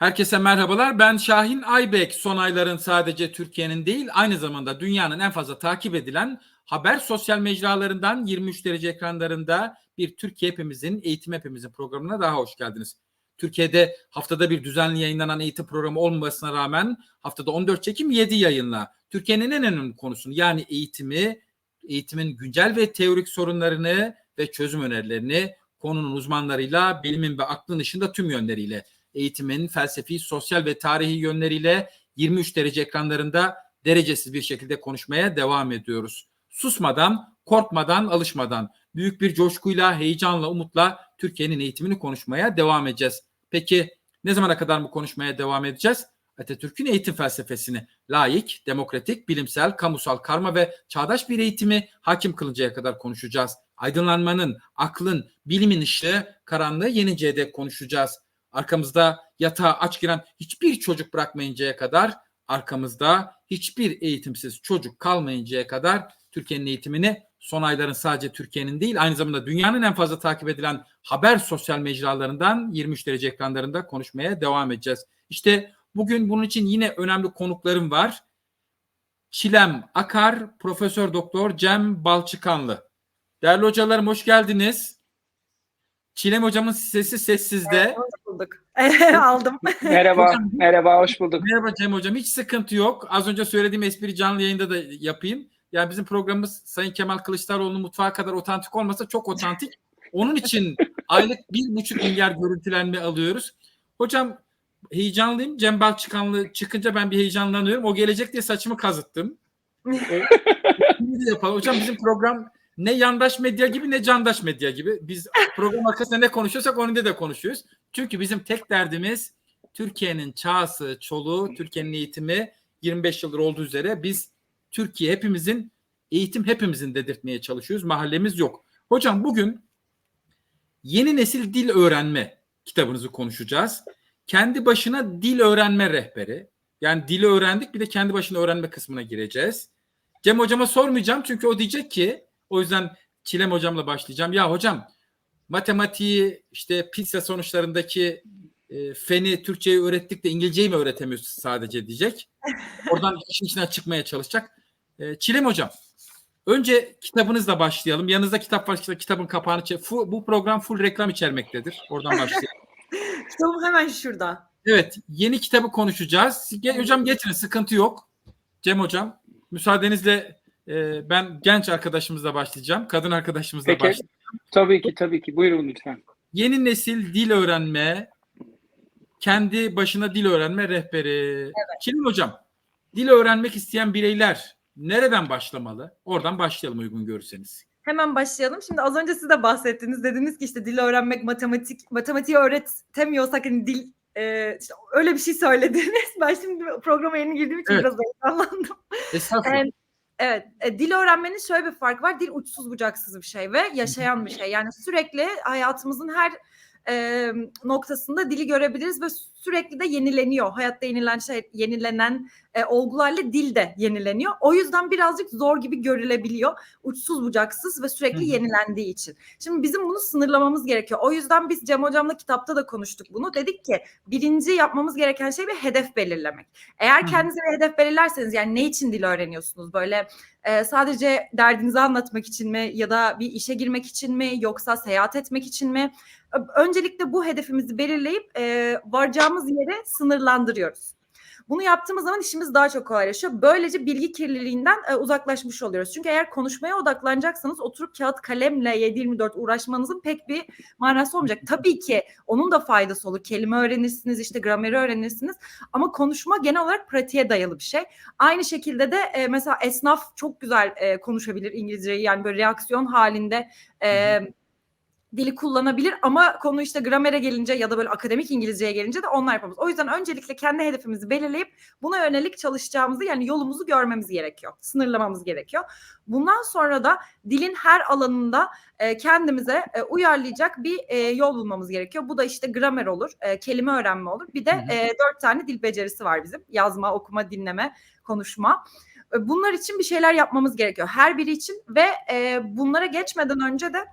Herkese merhabalar. Ben Şahin Aybek. Son ayların sadece Türkiye'nin değil, aynı zamanda dünyanın en fazla takip edilen haber sosyal mecralarından 23 derece ekranlarında bir Türkiye hepimizin, eğitim hepimizin programına daha hoş geldiniz. Türkiye'de haftada bir düzenli yayınlanan eğitim programı olmamasına rağmen haftada 14 çekim 7 yayınla Türkiye'nin en önemli konusunu yani eğitimi, eğitimin güncel ve teorik sorunlarını ve çözüm önerilerini konunun uzmanlarıyla, bilimin ve aklın dışında tüm yönleriyle eğitimin felsefi, sosyal ve tarihi yönleriyle 23 derece ekranlarında derecesiz bir şekilde konuşmaya devam ediyoruz. Susmadan, korkmadan, alışmadan, büyük bir coşkuyla, heyecanla, umutla Türkiye'nin eğitimini konuşmaya devam edeceğiz. Peki ne zamana kadar bu konuşmaya devam edeceğiz? Atatürk'ün eğitim felsefesini layık, demokratik, bilimsel, kamusal, karma ve çağdaş bir eğitimi hakim kılıncaya kadar konuşacağız. Aydınlanmanın, aklın, bilimin ışığı karanlığı yeninceye dek konuşacağız. Arkamızda yatağa aç giren hiçbir çocuk bırakmayıncaya kadar, arkamızda hiçbir eğitimsiz çocuk kalmayıncaya kadar Türkiye'nin eğitimini son ayların sadece Türkiye'nin değil aynı zamanda dünyanın en fazla takip edilen haber sosyal mecralarından 23 derece ekranlarında konuşmaya devam edeceğiz. İşte bugün bunun için yine önemli konuklarım var. Çilem Akar, Profesör Doktor Cem Balçıkanlı. Değerli hocalarım hoş geldiniz. Çilem hocamın sesi sessizde. Hoş bulduk. Aldım. Merhaba, Hocam- merhaba, hoş bulduk. Merhaba Cem hocam hiç sıkıntı yok. Az önce söylediğim espri canlı yayında da yapayım. Yani bizim programımız Sayın Kemal Kılıçdaroğlu'nun mutfağı kadar otantik olmasa çok otantik. Onun için aylık bir buçuk milyar görüntülenme alıyoruz. Hocam heyecanlıyım. Cem Balçıkanlı çıkınca ben bir heyecanlanıyorum. O gelecek diye saçımı kazıttım. Ee, Şimdi de yapalım. Hocam bizim program ne yandaş medya gibi ne candaş medya gibi. Biz program arkasında ne konuşuyorsak onun da konuşuyoruz. Çünkü bizim tek derdimiz Türkiye'nin çağısı, çoluğu, Türkiye'nin eğitimi 25 yıldır olduğu üzere biz Türkiye hepimizin eğitim hepimizin dedirtmeye çalışıyoruz. Mahallemiz yok. Hocam bugün yeni nesil dil öğrenme kitabınızı konuşacağız. Kendi başına dil öğrenme rehberi. Yani dili öğrendik bir de kendi başına öğrenme kısmına gireceğiz. Cem hocama sormayacağım çünkü o diyecek ki o yüzden Çilem hocamla başlayacağım. Ya hocam matematiği işte PISA sonuçlarındaki e, feni Türkçeyi öğrettik de İngilizceyi mi öğretemiyoruz sadece diyecek. Oradan işin içinden çıkmaya çalışacak. E, Çilem hocam önce kitabınızla başlayalım. Yanınızda kitap var. Kitabın kapağını çek. Bu program full reklam içermektedir. Oradan başlayalım. Kitabım hemen şurada. Evet, yeni kitabı konuşacağız. Gel, hocam getirin, sıkıntı yok. Cem hocam, müsaadenizle e, ben genç arkadaşımızla başlayacağım. Kadın arkadaşımızla Peki. başlayacağım. Tabii ki, tabii ki. Buyurun lütfen. Yeni nesil dil öğrenme, kendi başına dil öğrenme rehberi. Evet. Çilim hocam, dil öğrenmek isteyen bireyler nereden başlamalı? Oradan başlayalım uygun görürseniz. Hemen başlayalım. Şimdi az önce siz de bahsettiniz. Dediniz ki işte dil öğrenmek, matematik, matematiği öğretemiyorsak hani dil e, işte öyle bir şey söylediniz. Ben şimdi programa yeni girdiğim için Evet. biraz heyecanlandım. Estağfurullah. Evet. Evet, e, dil öğrenmenin şöyle bir farkı var. Dil uçsuz bucaksız bir şey ve yaşayan bir şey. Yani sürekli hayatımızın her e, noktasında dili görebiliriz ve sürekli de yenileniyor. Hayatta yenilen şey, yenilenen e, olgularla dil de yenileniyor. O yüzden birazcık zor gibi görülebiliyor. Uçsuz bucaksız ve sürekli Hı hı. yenilendiği için. Şimdi bizim bunu sınırlamamız gerekiyor. O yüzden biz Cem Hocam'la kitapta da konuştuk bunu. Dedik ki birinci yapmamız gereken şey bir hedef belirlemek. Eğer Hı hı. kendinize bir hedef belirlerseniz yani ne için dil öğreniyorsunuz? Böyle e, sadece derdinizi anlatmak için mi ya da bir işe girmek için mi yoksa seyahat etmek için mi? Öncelikle bu hedefimizi belirleyip e, varacağımız yere sınırlandırıyoruz. Bunu yaptığımız zaman işimiz daha çok kolaylaşıyor. Böylece bilgi kirliliğinden e, uzaklaşmış oluyoruz. Çünkü eğer konuşmaya odaklanacaksanız oturup kağıt kalemle 7-24 uğraşmanızın pek bir manası olmayacak. Tabii ki onun da faydası olur. Kelime öğrenirsiniz, işte grameri öğrenirsiniz. Ama konuşma genel olarak pratiğe dayalı bir şey. Aynı şekilde de e, mesela esnaf çok güzel e, konuşabilir İngilizceyi. Yani böyle reaksiyon halinde e, dili kullanabilir ama konu işte gramere gelince ya da böyle akademik İngilizceye gelince de onlar yapamaz. O yüzden öncelikle kendi hedefimizi belirleyip buna yönelik çalışacağımızı yani yolumuzu görmemiz gerekiyor. Sınırlamamız gerekiyor. Bundan sonra da dilin her alanında e, kendimize e, uyarlayacak bir e, yol bulmamız gerekiyor. Bu da işte gramer olur, e, kelime öğrenme olur. Bir de e, dört tane dil becerisi var bizim. Yazma, okuma, dinleme, konuşma. E, Bunlar için bir şeyler yapmamız gerekiyor. Her biri için ve e, bunlara geçmeden önce de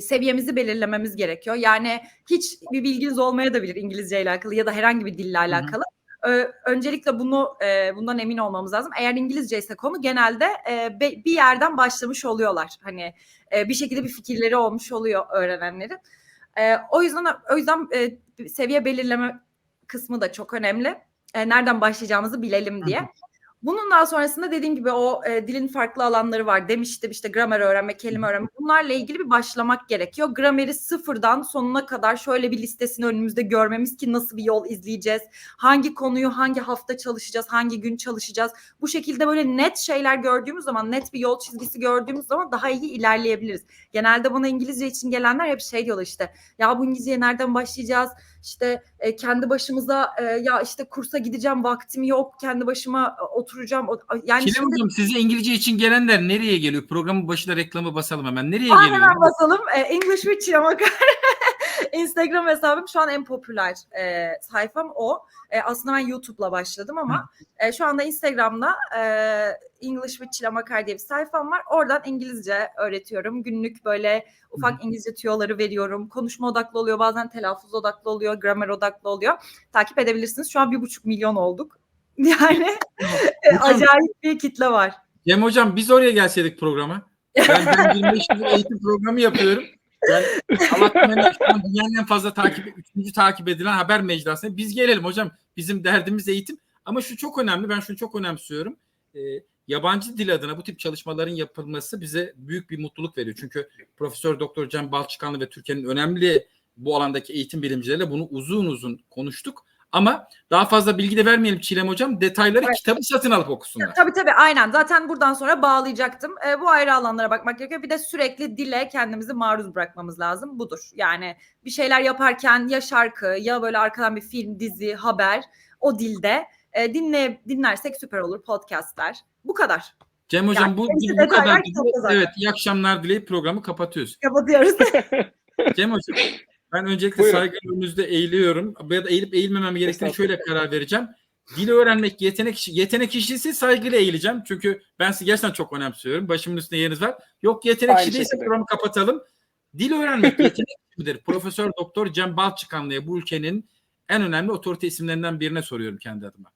seviyemizi belirlememiz gerekiyor. Yani hiç bir bilginiz olmayabilir İngilizce ile alakalı ya da herhangi bir dille alakalı. Ö- Öncelikle bunu e, bundan emin olmamız lazım. Eğer İngilizce ise konu genelde e, be- bir yerden başlamış oluyorlar. Hani e, bir şekilde bir fikirleri olmuş oluyor öğrenenlerin. E, o yüzden o yüzden e, seviye belirleme kısmı da çok önemli. E, nereden başlayacağımızı bilelim diye. Bunun daha sonrasında dediğim gibi o e, dilin farklı alanları var demiştim işte gramer öğrenme, kelime öğrenme bunlarla ilgili bir başlamak gerekiyor. Grameri sıfırdan sonuna kadar şöyle bir listesini önümüzde görmemiz ki nasıl bir yol izleyeceğiz, hangi konuyu hangi hafta çalışacağız, hangi gün çalışacağız. Bu şekilde böyle net şeyler gördüğümüz zaman, net bir yol çizgisi gördüğümüz zaman daha iyi ilerleyebiliriz. Genelde bana İngilizce için gelenler hep şey diyorlar işte ya bu İngilizceye nereden başlayacağız? İşte e, kendi başımıza e, ya işte kursa gideceğim vaktim yok kendi başıma e, oturacağım yani Çilem şimdi Hocam size İngilizce için gelenler nereye geliyor? Programın başına reklamı basalım hemen. Nereye Aa, geliyor? hemen basalım E, English with Çiyamakar Instagram hesabım şu an en popüler e, sayfam o. E, aslında ben YouTube'la başladım ama e, şu anda Instagram'da e, English with Çiyamakar diye bir sayfam var. Oradan İngilizce öğretiyorum. Günlük böyle ufak İngilizce tüyoları veriyorum. Konuşma odaklı oluyor bazen telaffuz odaklı oluyor gramer odaklı oluyor. Takip edebilirsiniz. Şu an bir buçuk milyon olduk. Yani e, acayip bir kitle var. Cem Hocam biz oraya gelseydik programa. Ben, ben 25 yıldır eğitim programı yapıyorum. An dünyanın en fazla takip, üçüncü takip edilen haber mecrasına biz gelelim hocam. Bizim derdimiz eğitim. Ama şu çok önemli. Ben şunu çok önemsiyorum. Ee, yabancı dil adına bu tip çalışmaların yapılması bize büyük bir mutluluk veriyor. Çünkü Profesör Doktor Cem Balçıkanlı ve Türkiye'nin önemli bu alandaki eğitim bilimcileriyle bunu uzun uzun konuştuk. Ama daha fazla bilgi de vermeyelim Çilem Hocam. Detayları Evet. kitabı satın alıp okusunlar. Tabii tabii aynen. Zaten buradan sonra bağlayacaktım. E, bu ayrı alanlara bakmak gerekiyor. Bir de sürekli dile kendimizi maruz bırakmamız lazım. Budur. Yani bir şeyler yaparken ya şarkı ya böyle arkadan bir film, dizi, haber o dilde e, dinle dinlersek süper olur podcastler. Bu kadar. Cem Hocam Yani bu, bu, bu kadar. Evet iyi akşamlar dileyip programı kapatıyoruz. Kapatıyoruz. Cem Hocam ben öncelikle Buyurun. saygıyla önünüzde eğiliyorum. Ya da eğilip eğilmemem gerektiğini şöyle karar vereceğim. Dil öğrenmek yetenek. Yetenek işiyse saygıyla eğileceğim. Çünkü ben sizi gerçekten çok önemsiyorum. Başımın üstünde yeriniz var. Yok yetenek işi değilse programı kapatalım. Dil öğrenmek yetenek midir? Profesör Doktor Cem Balçıkanlı'ya bu ülkenin en önemli otorite isimlerinden birine soruyorum kendi adıma.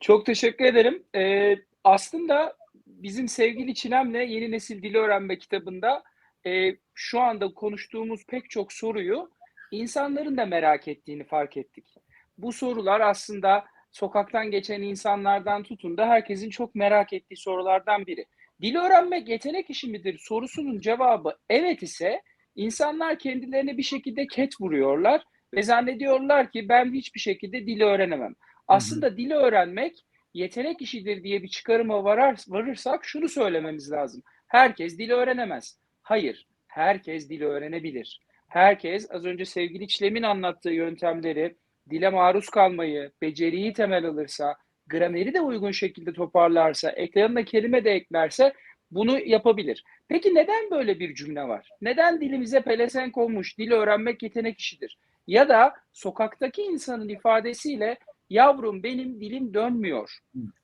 Çok teşekkür ederim. Ee, aslında bizim sevgili Çilem'le Yeni Nesil Dili Öğrenme kitabında e, şu anda konuştuğumuz pek çok soruyu insanların da merak ettiğini fark ettik. Bu sorular aslında sokaktan geçen insanlardan tutun da herkesin çok merak ettiği sorulardan biri. Dil öğrenmek yetenek işi midir sorusunun cevabı evet ise insanlar kendilerine bir şekilde ket vuruyorlar ve zannediyorlar ki ben hiçbir şekilde dili öğrenemem. Aslında dili öğrenmek yetenek işidir diye bir çıkarıma varar, varırsak şunu söylememiz lazım. Herkes dili öğrenemez. Hayır, herkes dili öğrenebilir. Herkes az önce sevgili Çilem'in anlattığı yöntemleri, dile maruz kalmayı, beceriyi temel alırsa, grameri de uygun şekilde toparlarsa, ekranına kelime de eklerse bunu yapabilir. Peki neden böyle bir cümle var? Neden dilimize pelesenk olmuş, dil öğrenmek yetenek işidir? Ya da sokaktaki insanın ifadesiyle yavrum benim dilim dönmüyor.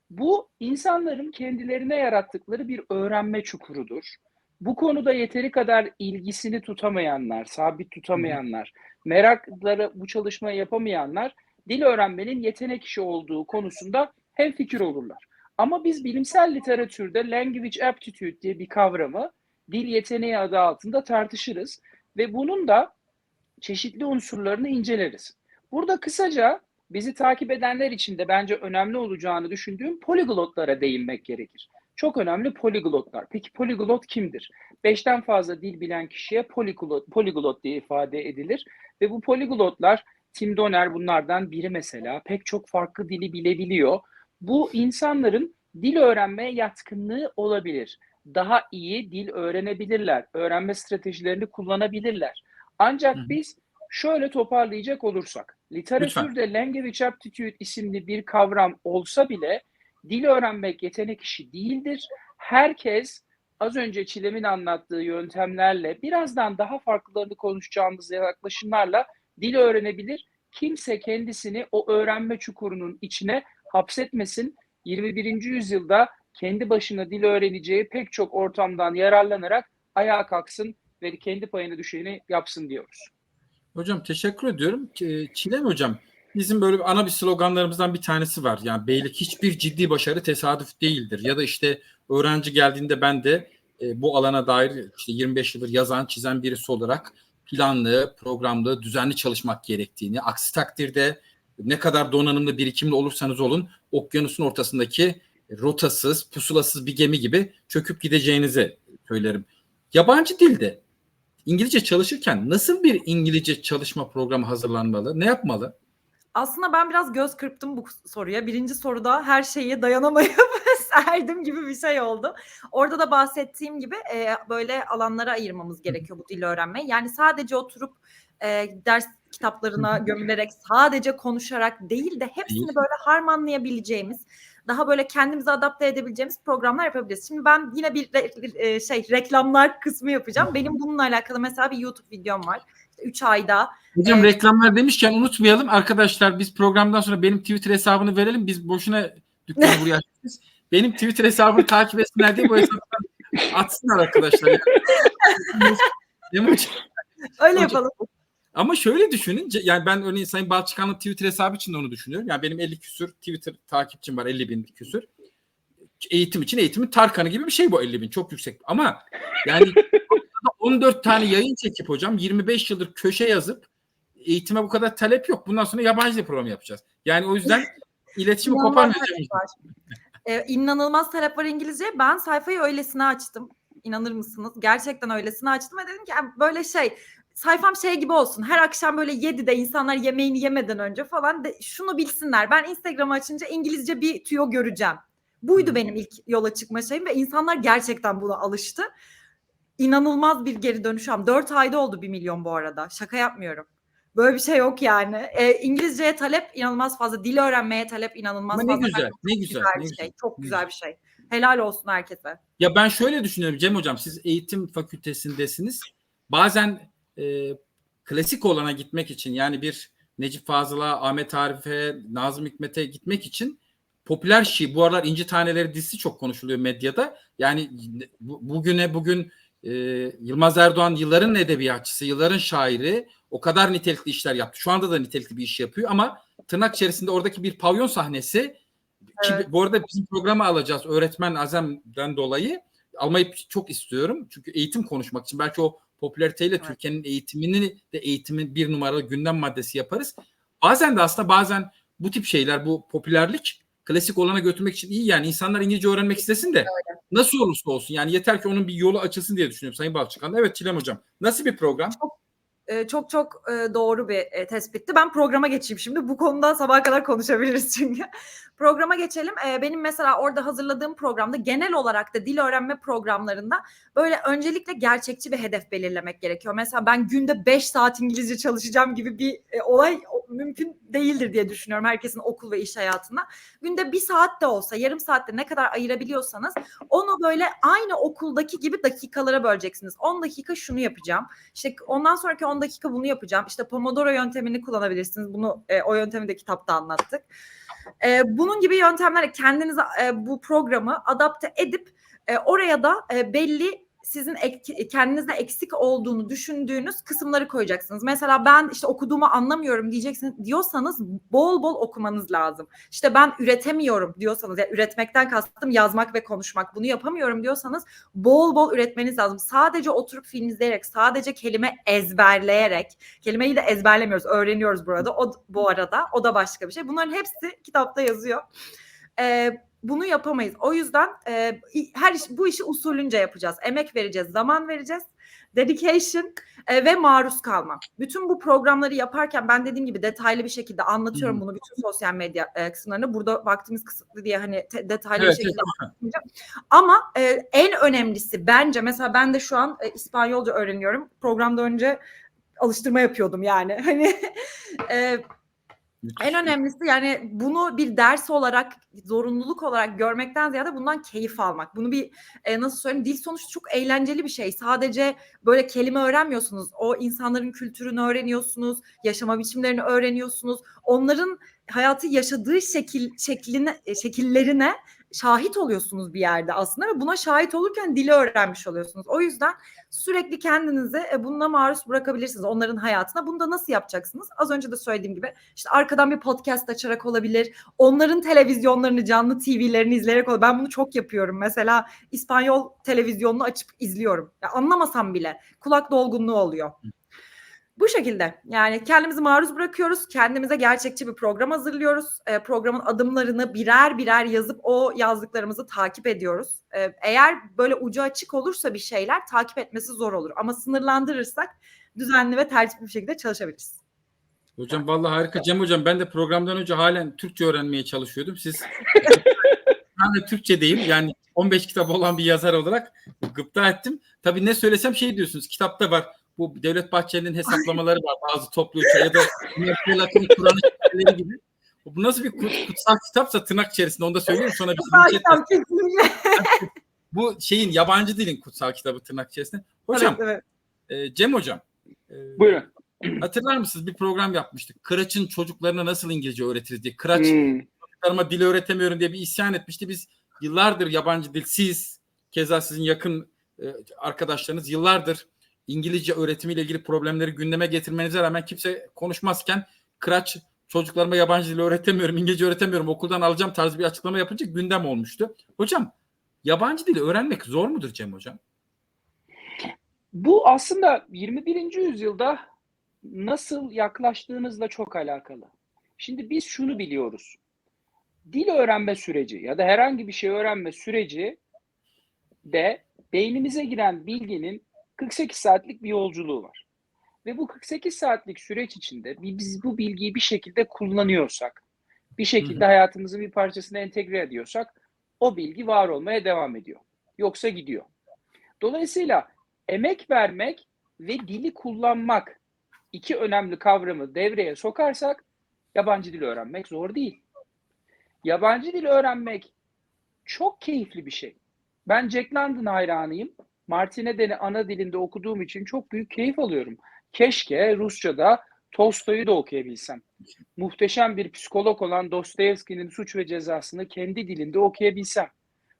Bu insanların kendilerine yarattıkları bir öğrenme çukurudur. Bu konuda yeteri kadar ilgisini tutamayanlar, sabit tutamayanlar, merakları bu çalışmayı yapamayanlar dil öğrenmenin yetenek işi olduğu konusunda hemfikir olurlar. Ama biz bilimsel literatürde language aptitude diye bir kavramı dil yeteneği adı altında tartışırız ve bunun da çeşitli unsurlarını inceleriz. Burada kısaca bizi takip edenler için de bence önemli olacağını düşündüğüm poliglotlara değinmek gerekir. Çok önemli poliglotlar. Peki poliglot kimdir? Beşten fazla dil bilen kişiye poliglot, poliglot diye ifade edilir. Ve bu poliglotlar, Tim Donner bunlardan biri mesela, pek çok farklı dili bilebiliyor. Bu insanların dil öğrenmeye yatkınlığı olabilir. Daha iyi dil öğrenebilirler. Öğrenme stratejilerini kullanabilirler. Ancak Hı biz şöyle toparlayacak olursak, literatürde language aptitude isimli bir kavram olsa bile dil öğrenmek yetenek işi değildir. Herkes az önce Çilem'in anlattığı yöntemlerle birazdan daha farklılarını konuşacağımız yaklaşımlarla dil öğrenebilir. Kimse kendisini o öğrenme çukurunun içine hapsetmesin. 21. yüzyılda kendi başına dil öğreneceği pek çok ortamdan yararlanarak ayağa kalksın ve kendi payına düşeni yapsın diyoruz. Hocam teşekkür ediyorum. Ç- Çilem hocam bizim böyle ana bir sloganlarımızdan bir tanesi var. Yani beylik hiçbir ciddi başarı tesadüf değildir. Ya da işte öğrenci geldiğinde ben de e, bu alana dair işte 25 yıldır yazan, çizen birisi olarak planlı, programlı, düzenli çalışmak gerektiğini, aksi takdirde ne kadar donanımlı, birikimli olursanız olun okyanusun ortasındaki rotasız, pusulasız bir gemi gibi çöküp gideceğinizi söylerim. Yabancı dilde İngilizce çalışırken nasıl bir İngilizce çalışma programı hazırlanmalı? Ne yapmalı? Aslında ben biraz göz kırptım bu soruya. Birinci soruda her şeye dayanamayıp serdim gibi bir şey oldu. Orada da bahsettiğim gibi e, böyle alanlara ayırmamız gerekiyor bu dili öğrenmeyi. Yani sadece oturup e, ders kitaplarına gömülerek sadece konuşarak değil de hepsini böyle harmanlayabileceğimiz daha böyle kendimizi adapte edebileceğimiz programlar yapabiliriz. Şimdi ben yine bir re- e, şey reklamlar kısmı yapacağım. Benim bununla alakalı mesela bir YouTube videom var. 3 ayda Hocam Evet. reklamlar demişken unutmayalım arkadaşlar biz programdan sonra benim Twitter hesabını verelim. Biz boşuna dükkanı buraya açmışız. Benim Twitter hesabını takip etsinler diye bu hesaptan atsınlar arkadaşlar. Yani. Öyle Hocam- yapalım. Ama şöyle düşünün. Yani ben örneğin Sayın Balçıkan'ın Twitter hesabı için de onu düşünüyorum. Yani benim 50 küsür Twitter takipçim var. 50 bin küsür. Eğitim için eğitimin Tarkan'ı gibi bir şey bu 50 bin. Çok yüksek. Ama yani 14 tane yayın çekip hocam 25 yıldır köşe yazıp eğitime bu kadar talep yok. Bundan sonra yabancı dil programı yapacağız. Yani o yüzden iletişimi koparmayacağım. Ee, inanılmaz talep var İngilizce. Ben sayfayı öylesine açtım. İnanır mısınız? Gerçekten öylesine açtım ve dedim ki "Yani böyle şey sayfam şey gibi olsun. Her akşam böyle 7'de insanlar yemeğini yemeden önce falan de, şunu bilsinler. Ben Instagram'ı açınca İngilizce bir tüyo göreceğim. Buydu Hı. benim ilk yola çıkma şeyim ve insanlar gerçekten buna alıştı. İnanılmaz bir geri dönüş am. 4 ayda oldu 1 milyon bu arada. Şaka yapmıyorum. Böyle bir şey yok yani. Ee, İngilizceye talep inanılmaz fazla. Dil öğrenmeye talep inanılmaz Ama ne fazla. güzel, ne çok güzel, ne bir güzel, şey. Çok ne güzel güzel. bir şey. Helal olsun herkese. Ya ben şöyle düşünüyorum Cem Hocam siz eğitim fakültesindesiniz. Bazen e, klasik olana gitmek için yani bir Necip Fazıl'a, Ahmet Arif'e, Nazım Hikmet'e gitmek için popüler şiir. Bu aralar İnci Taneleri dizisi çok konuşuluyor medyada. Yani bu, bugüne bugün e, Yılmaz Erdoğan yılların edebiyatçısı, yılların şairi o kadar nitelikli işler yaptı. Şu anda da nitelikli bir iş yapıyor ama tırnak içerisinde oradaki bir pavyon sahnesi ki Evet. bu arada bizim programa alacağız öğretmen Azem'den dolayı almayı çok istiyorum. Çünkü eğitim konuşmak için belki o popülariteyle Evet. Türkiye'nin eğitimini de eğitimin bir numaralı gündem maddesi yaparız. Bazen de aslında bazen bu tip şeyler bu popülerlik klasik olana götürmek için iyi yani insanlar İngilizce öğrenmek istesin de nasıl olursa olsun yani yeter ki onun bir yolu açılsın diye düşünüyorum Sayın Balçıkan. Evet Çilem Hocam nasıl bir program? Ee, çok çok e, doğru bir e, tespitti. Ben programa geçeyim şimdi. Bu konuda sabaha kadar konuşabiliriz çünkü. programa geçelim. Ee, benim mesela orada hazırladığım programda genel olarak da dil öğrenme programlarında böyle öncelikle gerçekçi bir hedef belirlemek gerekiyor. Mesela ben günde 5 saat İngilizce çalışacağım gibi bir e, olay mümkün değildir diye düşünüyorum herkesin okul ve iş hayatında. Günde bir saat de olsa, yarım saatte ne kadar ayırabiliyorsanız onu böyle aynı okuldaki gibi dakikalara böleceksiniz. 10 dakika şunu yapacağım. İşte ondan sonraki 10 dakika bunu yapacağım. İşte Pomodoro yöntemini kullanabilirsiniz. Bunu e, o yöntemi de kitapta anlattık. E, bunun gibi yöntemlerle kendinize e, bu programı adapte edip e, oraya da e, belli sizin ek, kendinizde eksik olduğunu düşündüğünüz kısımları koyacaksınız. Mesela ben işte okuduğumu anlamıyorum diyeceksiniz diyorsanız bol bol okumanız lazım. İşte ben üretemiyorum diyorsanız ya üretmekten kastım yazmak ve konuşmak. Bunu yapamıyorum diyorsanız bol bol üretmeniz lazım. Sadece oturup film izleyerek, sadece kelime ezberleyerek, kelimeyi de ezberlemiyoruz, öğreniyoruz burada. O bu arada o da başka bir şey. Bunların hepsi kitapta yazıyor. Ee, bunu yapamayız. O yüzden e, her iş, bu işi usulünce yapacağız. Emek vereceğiz, zaman vereceğiz. Dedication e, ve maruz kalma. Bütün bu programları yaparken ben dediğim gibi detaylı bir şekilde anlatıyorum Hı. bunu bütün sosyal medya e, kısımlarında. Burada vaktimiz kısıtlı diye hani te- detaylı Evet, bir şekilde anlatmayacağım. Ama e, en önemlisi bence mesela ben de şu an e, İspanyolca öğreniyorum. Programda önce alıştırma yapıyordum yani. Hani e, Müthiş. en önemlisi yani bunu bir ders olarak, zorunluluk olarak görmekten ziyade bundan keyif almak. Bunu bir e, nasıl söyleyeyim dil sonuçta çok eğlenceli bir şey. Sadece böyle kelime öğrenmiyorsunuz. O insanların kültürünü öğreniyorsunuz, yaşama biçimlerini öğreniyorsunuz. Onların hayatı yaşadığı şekil şekline e, şekillerine şahit oluyorsunuz bir yerde aslında ve buna şahit olurken dili öğrenmiş oluyorsunuz. O yüzden sürekli kendinizi e, bununla maruz bırakabilirsiniz onların hayatına. Bunu da nasıl yapacaksınız? Az önce de söylediğim gibi işte arkadan bir podcast açarak olabilir. Onların televizyonlarını, canlı TV'lerini izleyerek olabilir. Ben bunu çok yapıyorum. Mesela İspanyol televizyonunu açıp izliyorum. Ya anlamasam bile kulak dolgunluğu oluyor. Bu şekilde yani kendimizi maruz bırakıyoruz. Kendimize gerçekçi bir program hazırlıyoruz. E, programın adımlarını birer birer yazıp o yazdıklarımızı takip ediyoruz. E, eğer böyle ucu açık olursa bir şeyler takip etmesi zor olur. Ama sınırlandırırsak düzenli ve tertipli bir şekilde çalışabiliriz. Hocam vallahi harika. Cem hocam ben de programdan önce halen Türkçe öğrenmeye çalışıyordum. Siz ben de Türkçe değil yani 15 kitap olan bir yazar olarak gıpta ettim. Tabii ne söylesem şey diyorsunuz kitapta var. Bu Devlet Bahçeli'nin hesaplamaları var bazı toplu uçağı ya da Merkel'in Kur'an hikayeleri gibi. Bu nasıl bir kut- kutsal kitapsa tırnak içerisinde onu da söyleyeyim sonra bir Tamam, kesinlikle. Bu şeyin yabancı dilin kutsal kitabı tırnak içerisinde. Hocam Evet, evet. e, Cem hocam e, Buyurun. hatırlar mısınız bir program yapmıştık. Kıraç'ın çocuklarına nasıl İngilizce öğretiriz diye. Kıraç Hmm. çocuklarıma dil öğretemiyorum diye bir isyan etmişti. Biz yıllardır yabancı dil siz keza sizin yakın e, arkadaşlarınız yıllardır İngilizce öğretimiyle ilgili problemleri gündeme getirmenize rağmen kimse konuşmazken Kıraç çocuklarıma yabancı dil öğretemiyorum, İngilizce öğretemiyorum, okuldan alacağım tarzı bir açıklama yapınca gündem olmuştu. Hocam yabancı dili öğrenmek zor mudur Cem hocam? Bu aslında 21. yüzyılda nasıl yaklaştığınızla çok alakalı. Şimdi biz şunu biliyoruz. Dil öğrenme süreci ya da herhangi bir şey öğrenme süreci de beynimize giren bilginin 48 saatlik bir yolculuğu var. Ve bu 48 saatlik süreç içinde bi- biz bu bilgiyi bir şekilde kullanıyorsak, bir şekilde hayatımızın bir parçasına entegre ediyorsak o bilgi var olmaya devam ediyor. Yoksa gidiyor. Dolayısıyla emek vermek ve dili kullanmak iki önemli kavramı devreye sokarsak yabancı dil öğrenmek zor değil. Yabancı dil öğrenmek çok keyifli bir şey. Ben Jack London hayranıyım. Martin Eden'i ana dilinde okuduğum için çok büyük keyif alıyorum. Keşke Rusça'da Tolstoy'u da okuyabilsem. Muhteşem bir psikolog olan Dostoyevski'nin Suç ve Cezası'nı kendi dilinde okuyabilsem.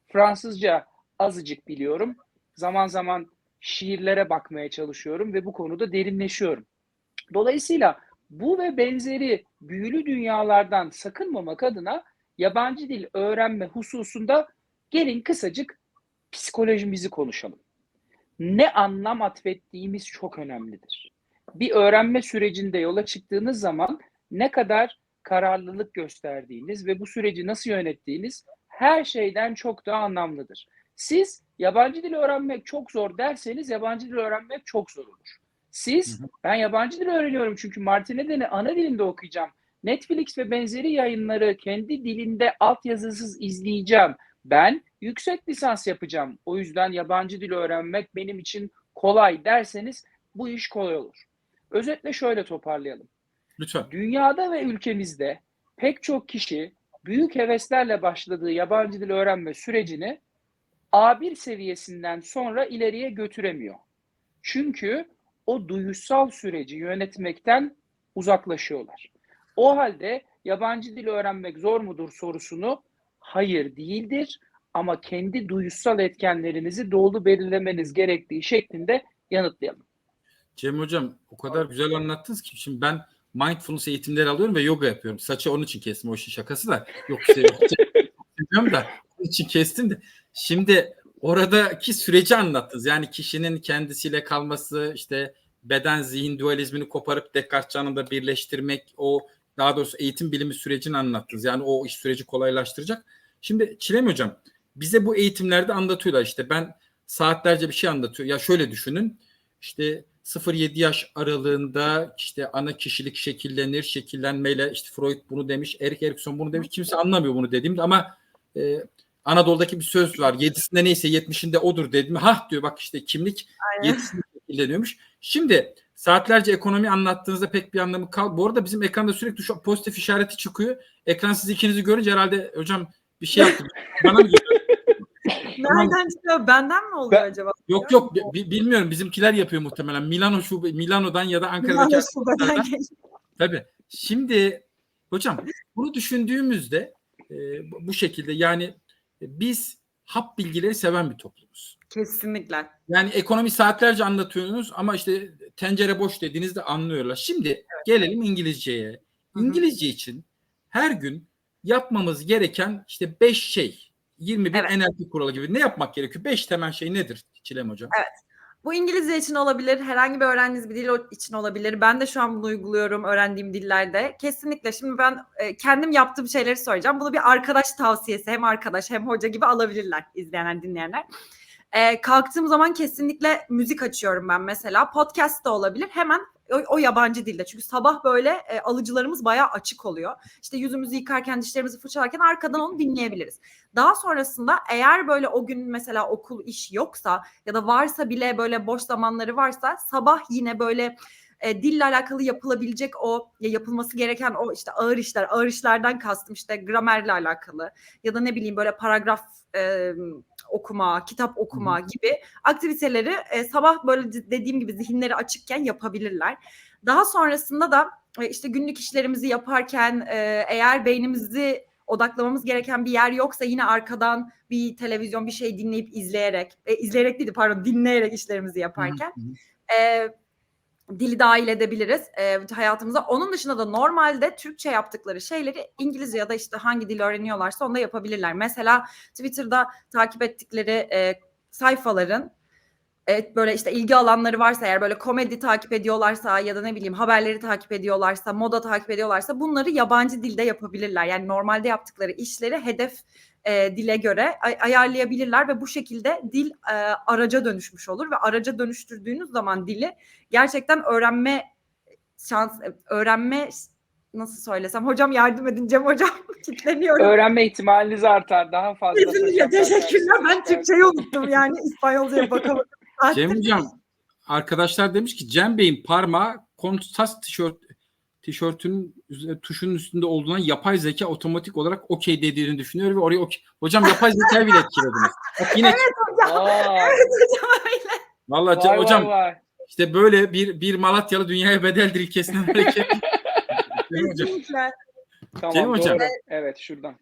Fransızca azıcık biliyorum. Zaman zaman şiirlere bakmaya çalışıyorum ve bu konuda derinleşiyorum. Dolayısıyla bu ve benzeri büyülü dünyalardan sakınmamak adına yabancı dil öğrenme hususunda gelin kısacık psikolojimizi konuşalım. Ne anlam atfettiğimiz çok önemlidir. Bir öğrenme sürecinde yola çıktığınız zaman ne kadar kararlılık gösterdiğiniz ve bu süreci nasıl yönettiğiniz her şeyden çok daha anlamlıdır. Siz yabancı dil öğrenmek çok zor derseniz yabancı dil öğrenmek çok zor olur. Siz Hı hı. ben yabancı dil öğreniyorum çünkü Martin Eden'i ana dilinde okuyacağım. Netflix ve benzeri yayınları kendi dilinde altyazısız izleyeceğim. Ben yüksek lisans yapacağım. O yüzden yabancı dil öğrenmek benim için kolay derseniz bu iş kolay olur. Özetle şöyle toparlayalım. Lütfen. Dünyada ve ülkemizde pek çok kişi büyük heveslerle başladığı yabancı dil öğrenme sürecini A1 seviyesinden sonra ileriye götüremiyor. Çünkü o duyusal süreci yönetmekten uzaklaşıyorlar. O halde yabancı dil öğrenmek zor mudur sorusunu hayır değildir ama kendi duyusal etkenlerinizi doğru belirlemeniz gerektiği şeklinde yanıtlayalım. Cem hocam o kadar güzel anlattınız ki şimdi ben mindfulness eğitimleri alıyorum ve yoga yapıyorum. Saçı onun için kestim o işin şakası da. Yok işte biliyorum da onun için kestim de. Şimdi oradaki süreci anlattınız. Yani kişinin kendisiyle kalması işte beden zihin dualizmini koparıp Descartes canında birleştirmek o daha doğrusu eğitim bilimi sürecini anlattınız. Yani o iş süreci kolaylaştıracak. Şimdi Çilem hocam bize bu eğitimlerde anlatıyorlar işte ben saatlerce bir şey anlatıyor. Ya şöyle düşünün işte 0-7 yaş aralığında işte ana kişilik şekillenir, şekillenmeyle işte Freud bunu demiş, Erik Erikson bunu demiş. Kimse anlamıyor bunu dediğimde ama e, Anadolu'daki bir söz var. Yedisinde neyse yetmişinde odur dedim. Hah diyor bak işte kimlik Aynen. yedisinde şekilleniyormuş. Şimdi saatlerce ekonomi anlattığınızda pek bir anlamı kal. Bu arada bizim ekranda sürekli şu pozitif işareti çıkıyor. Ekran siz ikinizi görünce herhalde hocam bir şey yaptı. Bana mı geliyor? Nereden çıkıyor? Benden mi oluyor Ben- acaba? Yok yok bi- bilmiyorum bizimkiler yapıyor muhtemelen. Milano şube Milano'dan ya da Ankara'daki geliyor. Tabii. Şimdi hocam bunu düşündüğümüzde e, bu- şekilde yani biz hap bilgileri seven bir toplumuz. Kesinlikle. Yani ekonomi saatlerce anlatıyorsunuz ama işte tencere boş dediğinizde anlıyorlar. Şimdi gelelim İngilizceye. İngilizce için her gün yapmamız gereken işte 5 şey. 21 Evet. NLP kuralı gibi. Ne yapmak gerekiyor? 5 temel şey nedir Çilem Hocam? Bu İngilizce için olabilir, herhangi bir öğrendiğiniz bir dil için olabilir. Ben de şu an bunu uyguluyorum öğrendiğim dillerde. Kesinlikle. Şimdi ben e, kendim yaptığım şeyleri söyleyeceğim. Bunu bir arkadaş tavsiyesi, hem arkadaş hem hoca gibi alabilirler izleyenler, dinleyenler. E, kalktığım zaman kesinlikle müzik açıyorum ben mesela. Podcast da olabilir. Hemen o, o yabancı dilde. Çünkü sabah böyle e, alıcılarımız bayağı açık oluyor. İşte yüzümüzü yıkarken, dişlerimizi fırçalarken arkadan onu dinleyebiliriz. Daha sonrasında eğer böyle o gün mesela okul iş yoksa ya da varsa bile böyle boş zamanları varsa sabah yine böyle e, dille alakalı yapılabilecek o ya yapılması gereken o işte ağır işler, ağır işlerden kastım işte gramerle alakalı ya da ne bileyim böyle paragraf e, okuma, kitap okuma gibi aktiviteleri e, sabah böyle de- dediğim gibi zihinleri açıkken yapabilirler. Daha sonrasında da e, işte günlük işlerimizi yaparken e, eğer beynimizi odaklamamız gereken bir yer yoksa yine arkadan bir televizyon bir şey dinleyip izleyerek, e, izleyerek değil pardon dinleyerek işlerimizi yaparken Hı hı. e, dili dahil edebiliriz e, hayatımıza. Onun dışında da normalde Türkçe yaptıkları şeyleri İngilizce ya da işte hangi dil öğreniyorlarsa onda yapabilirler. Mesela Twitter'da takip ettikleri e, sayfaların Evet böyle işte ilgi alanları varsa eğer böyle komedi takip ediyorlarsa ya da ne bileyim haberleri takip ediyorlarsa, moda takip ediyorlarsa bunları yabancı dilde yapabilirler. Yani normalde yaptıkları işleri hedef e, dile göre ay- ayarlayabilirler ve bu şekilde dil e, araca dönüşmüş olur ve araca dönüştürdüğünüz zaman dili gerçekten öğrenme şans öğrenme nasıl söylesem hocam yardım edin Cem hocam kitleniyorum. Öğrenme ihtimaliniz artar. Daha fazla. Kesinlikle teşekkürler. Ben. Türkçeyi unuttum yani İspanyolcaya bakamadım. Cem Hocam arkadaşlar demiş ki Cem Bey'in parmağı kontrast tişört tişörtünün tuşunun üstünde olduğuna yapay zeka otomatik olarak okey dediğini düşünüyor ve oraya okey. Hocam yapay zekayı bile etkilediniz. Bak yine Aa, vallahi vay Cem- vay hocam vay. işte böyle bir bir Malatyalı dünyaya bedeldir ilkesinden hareket. Cem hocam. Kesinlikle. Tamam mi hocam? doğru. Evet şuradan.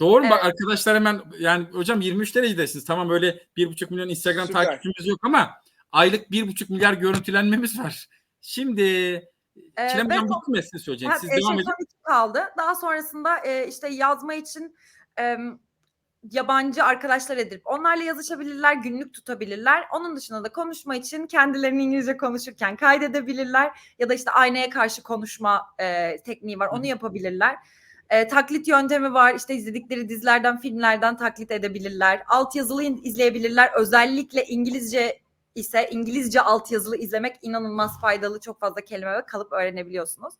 Doğru mu? Bak Evet. arkadaşlar hemen yani hocam 23 derecedesiniz. Tamam böyle bir buçuk milyon Instagram Süper. takipçimiz yok ama aylık bir buçuk milyar görüntülenmemiz var. Şimdi Ee, Çilem Hocam bitti mi siz söyleyeceğiniz? Ha, Siz e, şey, devam edin. kaldı. Daha sonrasında e, işte yazma için e, yabancı arkadaşlar edip onlarla yazışabilirler, günlük tutabilirler. Onun dışında da konuşma için kendilerini İngilizce konuşurken kaydedebilirler ya da işte aynaya karşı konuşma e, tekniği var. Onu yapabilirler. E, taklit yöntemi var. İşte izledikleri dizilerden, filmlerden taklit edebilirler. Altyazılı izleyebilirler. Özellikle İngilizce ise İngilizce altyazılı izlemek inanılmaz faydalı. Çok fazla kelime ve kalıp öğrenebiliyorsunuz.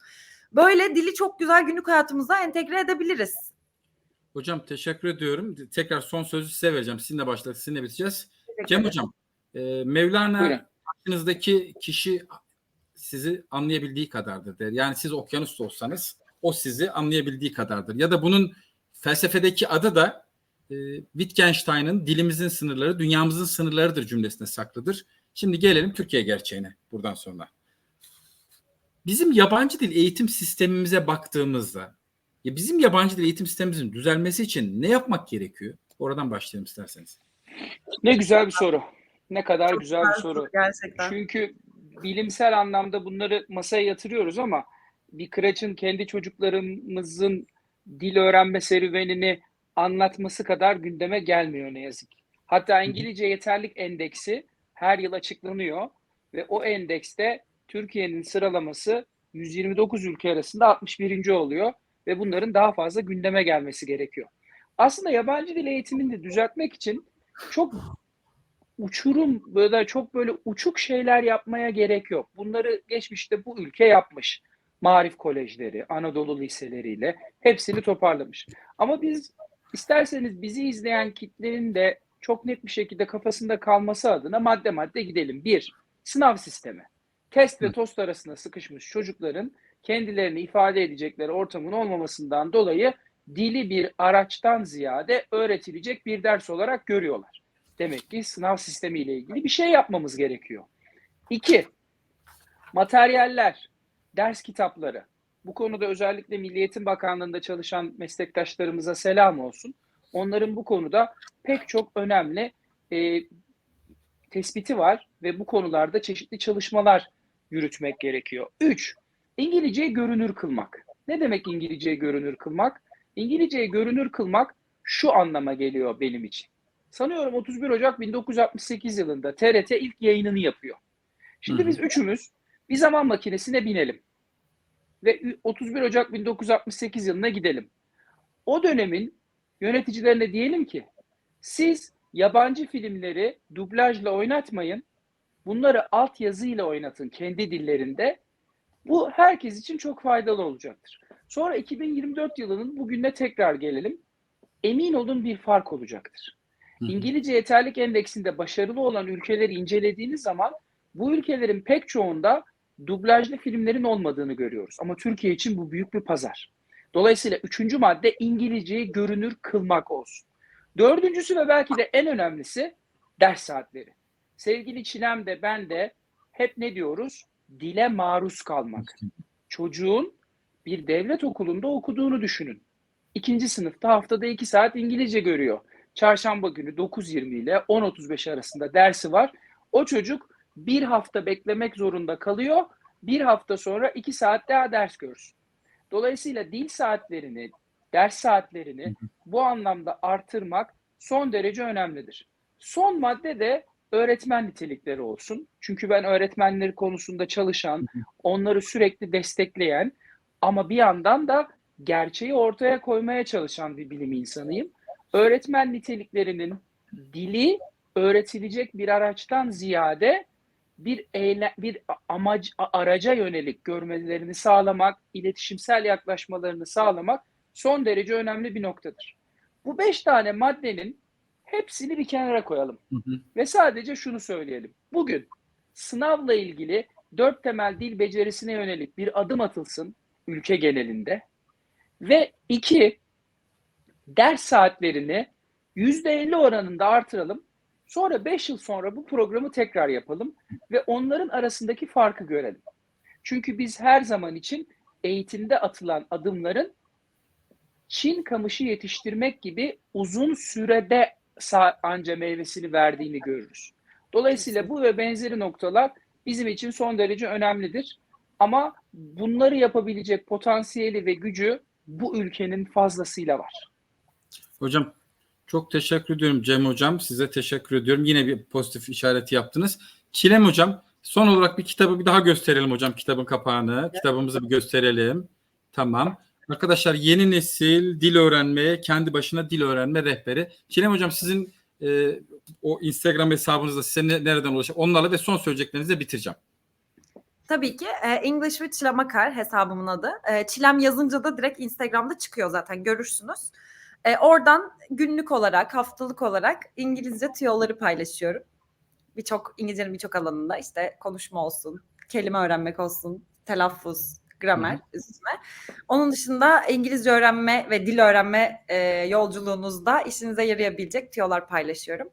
Böyle dili çok güzel günlük hayatımıza entegre edebiliriz. Hocam teşekkür ediyorum. Tekrar son sözü size vereceğim. Sizinle başladık, sizinle biteceğiz. Teşekkür Cem. Hocam, e, Mevlana Buyurun. karşınızdaki kişi sizi anlayabildiği kadardır der. Yani siz okyanusta olsanız o sizi anlayabildiği kadardır. Ya da bunun felsefedeki adı da e, Wittgenstein'ın dilimizin sınırları dünyamızın sınırlarıdır cümlesine saklıdır. Şimdi gelelim Türkiye gerçeğine buradan sonra. Bizim yabancı dil eğitim sistemimize baktığımızda ya bizim yabancı dil eğitim sistemimizin düzelmesi için ne yapmak gerekiyor? Oradan başlayalım isterseniz. Ne güzel bir soru. Ne kadar Çok güzel bir soru. Gerçekten. Çünkü bilimsel anlamda bunları masaya yatırıyoruz ama bir Kıraç'ın kendi çocuklarımızın dil öğrenme serüvenini anlatması kadar gündeme gelmiyor ne yazık ki. Hatta İngilizce yeterlik endeksi her yıl açıklanıyor ve o endekste Türkiye'nin sıralaması 129 ülke arasında 61. oluyor ve bunların daha fazla gündeme gelmesi gerekiyor. Aslında yabancı dil eğitimini de düzeltmek için çok uçurum böyle çok böyle uçuk şeyler yapmaya gerek yok. Bunları geçmişte bu ülke yapmış. Marif kolejleri, Anadolu liseleriyle hepsini toparlamış. Ama biz isterseniz bizi izleyen kitlenin de çok net bir şekilde kafasında kalması adına madde madde gidelim. Bir, sınav sistemi. Test ve tost arasında sıkışmış çocukların kendilerini ifade edecekleri ortamın olmamasından dolayı dili bir araçtan ziyade öğretilecek bir ders olarak görüyorlar. Demek ki sınav sistemiyle ilgili bir şey yapmamız gerekiyor. İki, materyaller, ders kitapları. Bu konuda özellikle Milli Eğitim Bakanlığı'nda çalışan meslektaşlarımıza selam olsun. Onların bu konuda pek çok önemli e, tespiti var ve bu konularda çeşitli çalışmalar yürütmek gerekiyor. 3. İngilizceyi görünür kılmak. Ne demek İngilizceyi görünür kılmak? İngilizceyi görünür kılmak şu anlama geliyor benim için. Sanıyorum 31 Ocak 1968 yılında TRT ilk yayınını yapıyor. Şimdi Hı hı. biz üçümüz bir zaman makinesine binelim ve 31 Ocak 1968 yılına gidelim. O dönemin yöneticilerine diyelim ki siz yabancı filmleri dublajla oynatmayın. Bunları altyazıyla oynatın kendi dillerinde. Bu herkes için çok faydalı olacaktır. Sonra 2024 yılının bugününe tekrar gelelim. Emin olun bir fark olacaktır. Hı. İngilizce yeterlik endeksinde başarılı olan ülkeleri incelediğiniz zaman bu ülkelerin pek çoğunda dublajlı filmlerin olmadığını görüyoruz. Ama Türkiye için bu büyük bir pazar. Dolayısıyla üçüncü madde İngilizceyi görünür kılmak olsun. Dördüncüsü ve belki de en önemlisi ders saatleri. Sevgili Çilem de ben de hep ne diyoruz? Dile maruz kalmak. Çocuğun bir devlet okulunda okuduğunu düşünün. İkinci sınıfta haftada iki saat İngilizce görüyor. Çarşamba günü 9.20 ile 10.35 arasında dersi var. O çocuk bir hafta beklemek zorunda kalıyor. Bir hafta sonra iki saat daha ders görsün. Dolayısıyla dil saatlerini, ders saatlerini bu anlamda artırmak son derece önemlidir. Son madde de öğretmen nitelikleri olsun. Çünkü ben öğretmenleri konusunda çalışan, onları sürekli destekleyen ama bir yandan da gerçeği ortaya koymaya çalışan bir bilim insanıyım. Öğretmen niteliklerinin dili öğretilecek bir araçtan ziyade bir eyle, bir amac araca yönelik görmelerini sağlamak, iletişimsel yaklaşmalarını sağlamak son derece önemli bir noktadır. Bu beş tane maddenin hepsini bir kenara koyalım Hı hı. ve sadece şunu söyleyelim. Bugün sınavla ilgili dört temel dil becerisine yönelik bir adım atılsın ülke genelinde ve iki ders saatlerini %50 oranında artıralım. Sonra 5 yıl sonra bu programı tekrar yapalım ve onların arasındaki farkı görelim. Çünkü biz her zaman için eğitimde atılan adımların Çin kamışı yetiştirmek gibi uzun sürede anca meyvesini verdiğini görürüz. Dolayısıyla bu ve benzeri noktalar bizim için son derece önemlidir. Ama bunları yapabilecek potansiyeli ve gücü bu ülkenin fazlasıyla var. Hocam çok teşekkür ediyorum Cem Hocam. Size teşekkür ediyorum. Yine bir pozitif işareti yaptınız. Çilem Hocam son olarak bir kitabı bir daha gösterelim hocam. Kitabın kapağını. Kitabımızı bir gösterelim. Tamam. Arkadaşlar yeni nesil dil öğrenmeye kendi başına dil öğrenme rehberi. Çilem Hocam sizin e, o Instagram hesabınızda size ne- nereden ulaşacak? Onlarla ve son söyleyeceklerinizi bitireceğim. Tabii ki e, English with Çilem Akar hesabımın adı. E, Çilem yazınca da direkt Instagram'da çıkıyor zaten görürsünüz. E, oradan günlük olarak, haftalık olarak İngilizce tüyoları paylaşıyorum. Birçok İngilizcenin birçok alanında işte konuşma olsun, kelime öğrenmek olsun, telaffuz, gramer üstüne. Onun dışında İngilizce öğrenme ve dil öğrenme e, yolculuğunuzda işinize yarayabilecek tüyolar paylaşıyorum.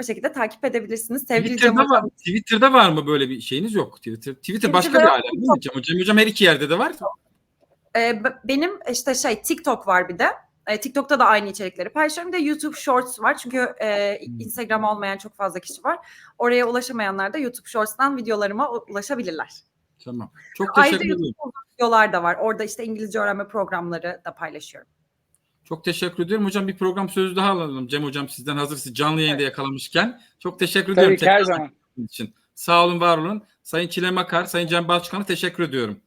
O şekilde takip edebilirsiniz. Sevgili Cem Twitter'da Hocam, var, Twitter'da var mı böyle bir şeyiniz yok? Twitter, Twitter başka bir alem değil mi Cem Hocam? Hocam her iki yerde de var. Ee, benim işte şey TikTok var bir de. Ee, TikTok'ta da aynı içerikleri paylaşıyorum. Bir de YouTube Shorts var. Çünkü e, Hmm. Instagram olmayan çok fazla kişi var. Oraya ulaşamayanlar da YouTube Shorts'tan videolarıma ulaşabilirler. Tamam. Çok Ayrıca teşekkür ederim. YouTube videolar da var. Orada işte İngilizce öğrenme programları da paylaşıyorum. Çok teşekkür ediyorum. Hocam bir program sözü daha alalım. Cem Hocam sizden hazır siz canlı yayında yakalamışken. Çok teşekkür ediyorum. Tabii ki her zaman. için. Sağ olun, var olun. Sayın Çilem Akar, Sayın Cem Balçıkan'a teşekkür ediyorum.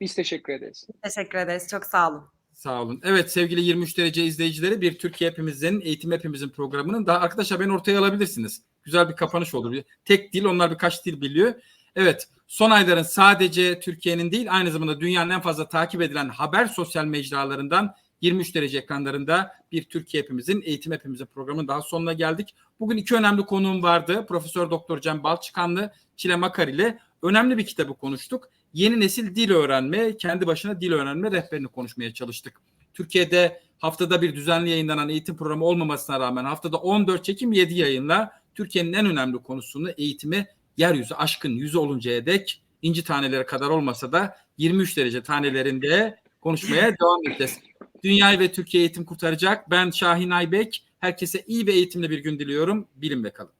Biz teşekkür ederiz. Teşekkür ederiz. Çok sağ olun. Sağ olun. Evet sevgili 23 derece izleyicileri bir Türkiye hepimizin, eğitim hepimizin programının daha arkadaşlar beni ortaya alabilirsiniz. Güzel bir kapanış olur. Tek dil onlar birkaç dil biliyor. Evet son ayların sadece Türkiye'nin değil aynı zamanda dünyanın en fazla takip edilen haber sosyal mecralarından 23 derece ekranlarında bir Türkiye hepimizin, eğitim hepimizin programının daha sonuna geldik. Bugün iki önemli konuğum vardı. Profesör Doktor Cem Balçıkanlı, Çile Makar ile önemli bir kitabı konuştuk. Yeni nesil dil öğrenme, kendi başına dil öğrenme rehberini konuşmaya çalıştık. Türkiye'de haftada bir düzenli yayınlanan eğitim programı olmamasına rağmen haftada 14 çekim 7 yayınla Türkiye'nin en önemli konusunu eğitimi yeryüzü aşkın yüzü oluncaya dek inci taneleri kadar olmasa da 23 derece tanelerinde konuşmaya devam edeceğiz. dünyayı ve Türkiye eğitim kurtaracak. Ben Şahin Aybek. Herkese iyi ve eğitimli bir gün diliyorum. Bilimle kalın.